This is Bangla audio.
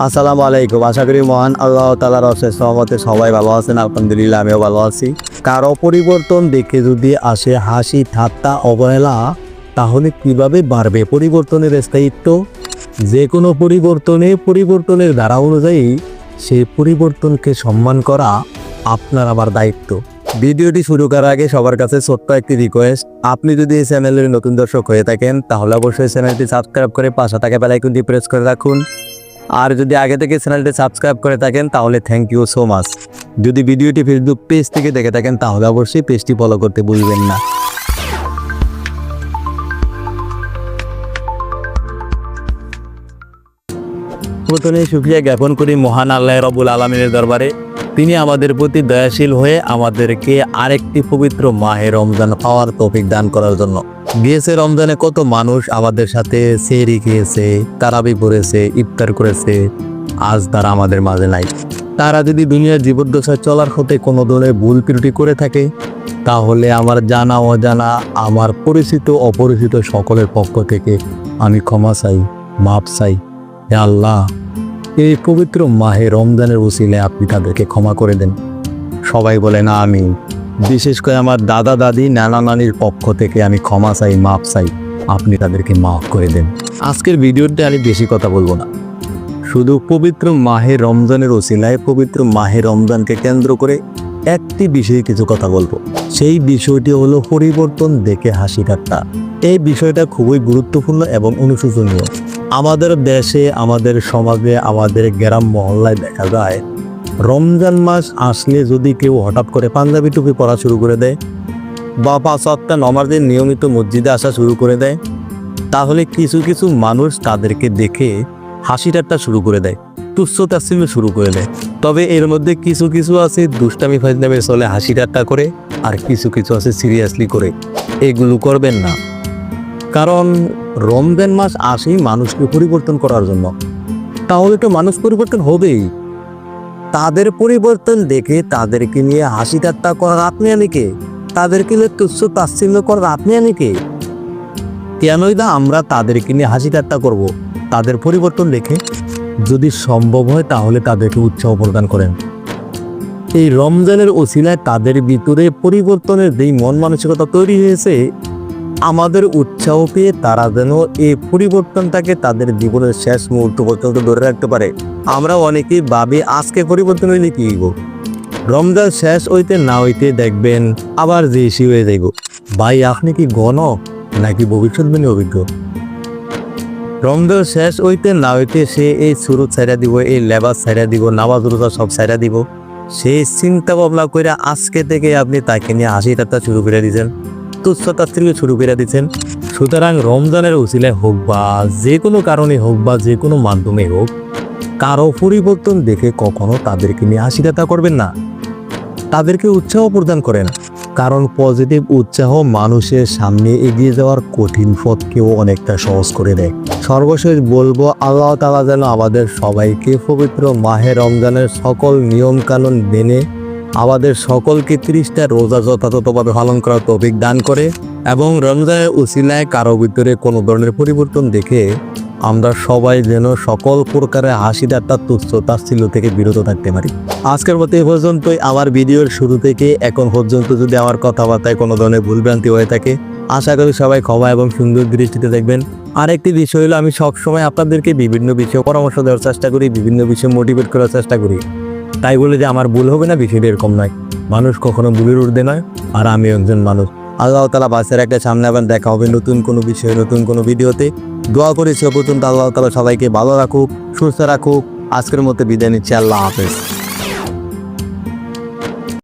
আসসালামু আলাইকুম। আশা করি মহান আল্লাহ তালার অশেষ সহমতে সবাই ভালো আছেন। আলহামদুলিল্লাহ, আমিও ভালো আছি। কারও পরিবর্তন দেখে যদি আসে হাসি, ঠাট্টা, অবহেলা, তাহলে কীভাবে বাড়বে পরিবর্তনের স্থায়িত্ব? যে কোনো পরিবর্তনে, পরিবর্তনের ধারা অনুযায়ী সেই পরিবর্তনকে সম্মান করা আপনার আমার দায়িত্ব। ভিডিওটি শুরু করার আগে সবার কাছে ছোট্ট একটি রিকোয়েস্ট আপনি যদি এই চ্যানেলের নতুন দর্শক হয়ে থাকেন, তাহলে অবশ্যই চ্যানেলটি সাবস্ক্রাইব করে পাশে থাকা বেলাইকনটি প্রেস করে রাখুন। আর যদি আগে থেকে চ্যানেলটি সাবস্ক্রাইব করে থাকেন, তাহলে থ্যাংক ইউ সো মাচ যদি ভিডিওটি ফেসবুক পেজ থেকে দেখে থাকেন, তাহলে অবশ্যই পেজটি ফলো করতে ভুলবেন না। প্রথমে সুক্রিয়া জ্ঞাপন করি মহান আল্লাহ রবুল আলমিনের দরবারে। তিনি আমাদের প্রতি দয়াশীল হয়ে আমাদেরকে আরেকটি পবিত্র মাহে রমজান পাওয়ার তৌফিক দান করার জন্য। গিয়েছে রমজানে কত মানুষ আমাদের সাথে সেরি খেয়েছে, তারাবি পড়েছে, ইফতার করেছে, আজ তারা আমাদের মাঝে নাই। তারা যদি দুনিয়ার জীবদ্দশায় চলার হতে কোনো ধরনের ভুল ত্রুটি করে থাকে, তাহলে আমার জানা অজানা, আমার পরিচিত, অপরিচিত সকলের পক্ষ থেকে আমি ক্ষমা চাই মাপ চাই। হে আল্লাহ, এই পবিত্র মাহে রমজানের উসিলে আপনি তাদেরকে ক্ষমা করে দেন। সবাই বলে না আমি বিশেষ করে আমার দাদা, দাদি, নানা নানির পক্ষ থেকে আমি ক্ষমা চাই, মাপ চাই। আপনি তাদেরকে মাফ করে দেন। আজকের ভিডিওতে আমি বেশি কথা বলব না। শুধু পবিত্র মাহে রমজানের ওসিলায় পবিত্র মাহে রমজানকে কেন্দ্র করে একটি বিষয়ে কিছু কথা বলব। সেই বিষয়টি হলো পরিবর্তন দেখে হাসি ঠাট্টা এই বিষয়টা খুবই গুরুত্বপূর্ণ এবং অনুশোচনীয়। আমাদের দেশে, আমাদের সমাজে, আমাদের গ্রাম মহল্লায় দেখা যায় রমজান মাস আসলে যদি কেউ হঠাৎ করে পাঞ্জাবি টুপি পরা শুরু করে দেয়, বা পাঁচ সপ্তাহ নমাজের নিয়মিত মসজিদে আসা শুরু করে দেয়, তাহলে কিছু কিছু মানুষ তাদেরকে দেখে হাসি ঠাট্টা শুরু করে দেয়, তুচ্ছ তাচ্ছিল্য শুরু করে দেয়। তবে এর মধ্যে কিছু কিছু আছে দুষ্টামি ফাজলামে চলে হাসি ঠাট্টা করে, আর কিছু কিছু আছে সিরিয়াসলি করে। এগুলো করবেন না। কারণ রমজান মাস আসেই মানুষকে পরিবর্তন করার জন্য। তাহলে তো মানুষ পরিবর্তন হবেই। তাদের পরিবর্তন দেখে তাদেরকে নিয়ে হাসি ঠাট্টা করার আপনি আনি কে? তাদেরকে নিয়ে তুচ্ছ তাচ্ছিল্য করার আপনি আনি কে? কেনই না আমরা তাদেরকে নিয়ে হাসি ঠাট্টা করব? তাদের পরিবর্তন দেখে? যদি সম্ভব হয় তাহলে তাদেরকে উৎসাহ প্রদান করেন। এই রমজানের ওসিলায় তাদের ভিতরে পরিবর্তনের যেই মন মানসিকতা তৈরি হয়েছে আমাদের উৎসাহ পেয়ে তারা যেন এই পরিবর্তনটাকে তাদের জীবনের শেষ মুহূর্ত পর্যন্ত ধরে রাখতে পারে। আমরা অনেকেই ভাবি, আজকে পরিবর্তন হইলে কি রমজান শেষ হইতে না হইতে দেখবেন আবার যে জেসি হয়ে যাইব। ভাই, আপনি কি গণ নাকি ভবিষ্যৎ বাণী অভিজ্ঞ? রমজান শেষ হইতে না হইতে সে এই সুরত ছাইরা দিব, এই লেবাস ছাইরা দিব, নামাজ রোজা সব ছাইরা দিব। সেই চিন্তা ভাবনা করে আজকে থেকে আপনি তাকে নিয়ে হাসি ঠাট্টা শুরু করে দিয়েছেন। তুচ্ছতা শুরু করে দিচ্ছেন সুতরাং রমজানের উচিলায় হোক বা যে কোনো কারণে হোক বা যে কোনো মাধ্যমে হোক কারও পরিবর্তন দেখে কখনো তাদেরকে নিয়ে হাসি ঠাট্টা করবেন না। তাদেরকে উৎসাহ প্রদান করেন, কারণ পজিটিভ উৎসাহ মানুষের সামনে এগিয়ে যাওয়ার কঠিন পথকেও অনেকটা সহজ করে দেয়। সর্বশেষ বলব, আল্লাহ তালা যেন আমাদের সবাইকে পবিত্র মাহে রমজানের সকল নিয়ম কানুন মেনে আমাদের সকলকে ত্রিশটা রোজা যথাযথভাবে পালন করার তৌফিক দান করে এবং রমজানের উসিলায় কারও ভিতরে কোনো ধরনের পরিবর্তন দেখে আমরা সবাই যেন সকল প্রকারের হাসি ঠাট্টা তুচ্ছ তাচ্ছিল্য থেকে বিরত থাকতে পারি। আজকের মতো এ পর্যন্তই। আমার ভিডিওর শুরু থেকে এখন পর্যন্ত যদি আমার কথাবার্তায় কোনো ধরনের ভুলভ্রান্তি হয়ে থাকে, আশা করি সবাই ক্ষমা এবং সুন্দর দৃষ্টিতে দেখবেন। আরেকটি বিষয় হলো, আমি সবসময় আপনাদেরকে বিভিন্ন বিষয়ে পরামর্শ দেওয়ার চেষ্টা করি, বিভিন্ন বিষয়ে মোটিভেট করার চেষ্টা করি। তাই বলে যে আমার ভুল হবে না পৃথিবী এরকম নয়। মানুষ কখনো ভুলের ঊর্ধ্বে নয়, আর আমি একজন মানুষ। আল্লাহ তালা বাসের একটা সামনে আবার দেখা হবে নতুন কোনো বিষয়ে, নতুন কোনো ভিডিওতে। দোয়া করি সে পর্যন্ত আল্লাহ তালা সবাইকে ভালো রাখুক, সুস্থ রাখুক। আজকের মতো বিদায় নিচ্ছি, আল্লাহ হাফেজ।